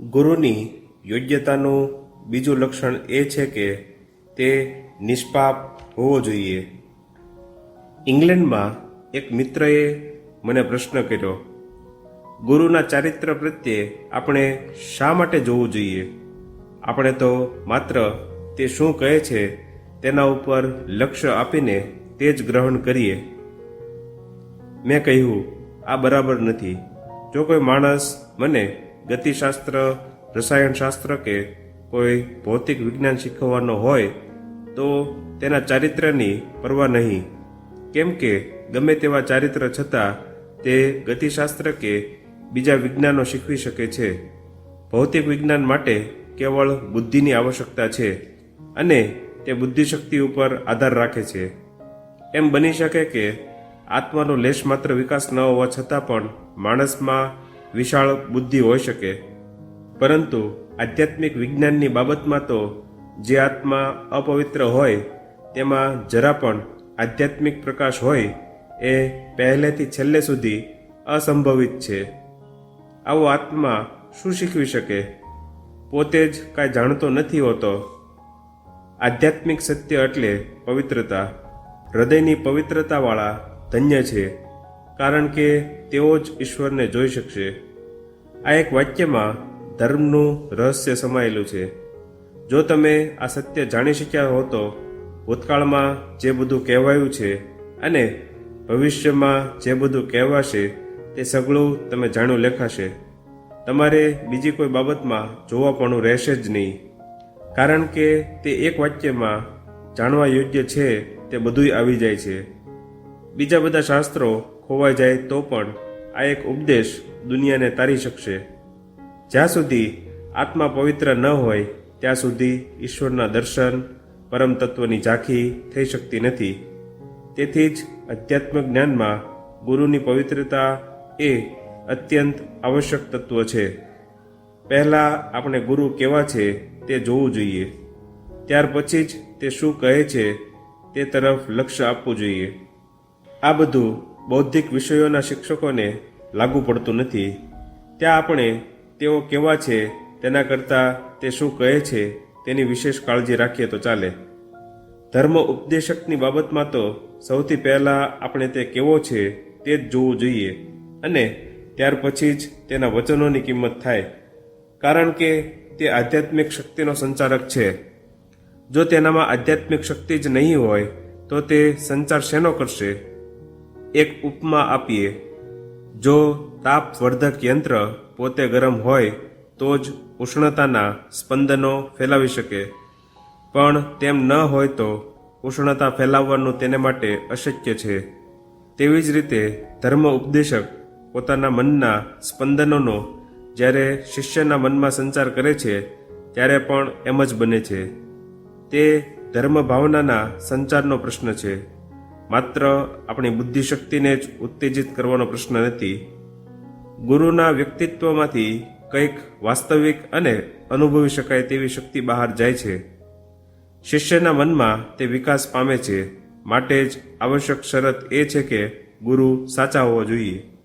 ગુરુની યોગ્યતાનું બીજું લક્ષણ એ છે કે તે નિષ્પાપ હોવો જોઈએ. ઇંગ્લેન્ડમાં એક મિત્રએ મને પ્રશ્ન કર્યો, ગુરુના ચારિત્ર પ્રત્યે આપણે શા માટે જોવું જોઈએ? આપણે તો માત્ર તે શું કહે છે તેના ઉપર લક્ષ્ય આપીને તે જ ગ્રહણ કરીએ. મેં કહ્યું, આ બરાબર નથી. જો કોઈ માણસ મને ગતિશાસ્ત્ર, રસાયણશાસ્ત્ર કે કોઈ ભૌતિક વિજ્ઞાન શીખવવાનો હોય તો તેના ચારિત્ર્યની પરવા નહીં. કેમ કે ગમે તેવા ચારિત્ર છતાં તે ગતિશાસ્ત્ર કે બીજા વિજ્ઞાનો શીખવી શકે છે. ભૌતિક વિજ્ઞાન માટે કેવળ બુદ્ધિની આવશ્યકતા છે અને તે બુદ્ધિશક્તિ ઉપર આધાર રાખે છે. એમ બની શકે કે આત્માનો લેશ માત્ર વિકાસ ન હોવા છતાં પણ માણસમાં વિશાળ બુદ્ધિ હોઈ શકે. પરંતુ આધ્યાત્મિક વિજ્ઞાનની બાબતમાં તો જે આત્મા અપવિત્ર હોય, તેમાં જરા પણ આધ્યાત્મિક પ્રકાશ હોય, એ પહેલેથી છેલ્લે સુધી અસંભવિત છે. આવો આત્મા શું શીખવી શકે? પોતે જ કાંઈ જાણતો નથી હોતો. આધ્યાત્મિક સત્ય એટલે પવિત્રતા. હૃદયની પવિત્રતાવાળા ધન્ય છે, કારણ કે તેઓ જ ઈશ્વરને જોઈ શકશે. આ એક વાક્યમાં ધર્મનું રહસ્ય સમાયેલું છે. જો તમે આ સત્ય જાણી શક્યા હો તો ભૂતકાળમાં જે બધું કહેવાયું છે અને ભવિષ્યમાં જે બધું કહેવાશે તે સગળું તમે જાણ્યું લેખાશે. તમારે બીજી કોઈ બાબતમાં જોવાપણું રહેશે જ નહીં. કારણ કે તે એક વાક્યમાં જાણવા યોગ્ય છે તે બધુંય આવી જાય છે. બીજા બધા શાસ્ત્રો ખોવાઈ જાય તો પણ આ એક ઉપદેશ દુનિયાને તારી શકશે. જ્યાં સુધી આત્મા પવિત્ર ન હોય, ત્યાં સુધી ઈશ્વરના દર્શન પરમ તત્વની ઝાંખી થઈ શકતી નથી. તેથી જ અધ્યાત્મ જ્ઞાનમાં ગુરુની પવિત્રતા એ અત્યંત આવશ્યક તત્વ છે. પહેલાં આપણે ગુરુ કેવા છે તે જોવું જોઈએ. ત્યાર પછી જ તે શું કહે છે તે તરફ લક્ષ્ય આપવું જોઈએ. આ બધું બૌદ્ધિક વિષયોના શિક્ષકોને લાગુ પડતું નથી. ત્યાં આપણે તેઓ કેવા છે, તેના કરતાં તે શું કહે છે, તેની વિશેષ કાળજી રાખીએ તો ચાલે. ધર્મ ઉપદેશકની બાબતમાં તો સૌથી પહેલાં આપણે તે કેવો છે, તે જ જોવું જોઈએ અને ત્યાર પછી જ તેના વચનોની કિંમત થાય. કારણ કે તે આધ્યાત્મિક શક્તિનો સંચારક છે. જો તેનામાં આધ્યાત્મિક શક્તિ જ નહીં હોય, તો તે સંચાર શેનો કરશે? એક ઉપમા આપીએ. જો તાપવર્ધક યંત્ર પોતે ગરમ હોય, તો જ ઉષ્ણતાના સ્પંદનો ફેલાવી શકે. પણ તેમ ન હોય તો ઉષ્ણતા ફેલાવવાનું તેને માટે અશક્ય છે. તેવી જ રીતે ધર્મ ઉપદેશક પોતાના મનના સ્પંદનોનો જ્યારે શિષ્યના મનમાં સંચાર કરે છે, ત્યારે પણ એમ જ બને છે. તે ધર્મ ભાવનાના સંચારનો પ્રશ્ન છે. માત્ર આપણી બુદ્ધિશક્તિને જ ઉત્તેજિત કરવાનો પ્રશ્ન નથી. ગુરુના વ્યક્તિત્વમાંથી કંઈક વાસ્તવિક અને અનુભવી શકાય તેવી શક્તિ બહાર જાય છે. શિષ્યના મનમાં તે વિકાસ પામે છે. માટે જ આવશ્યક શરત એ છે કે ગુરુ સાચા હોવો જોઈએ.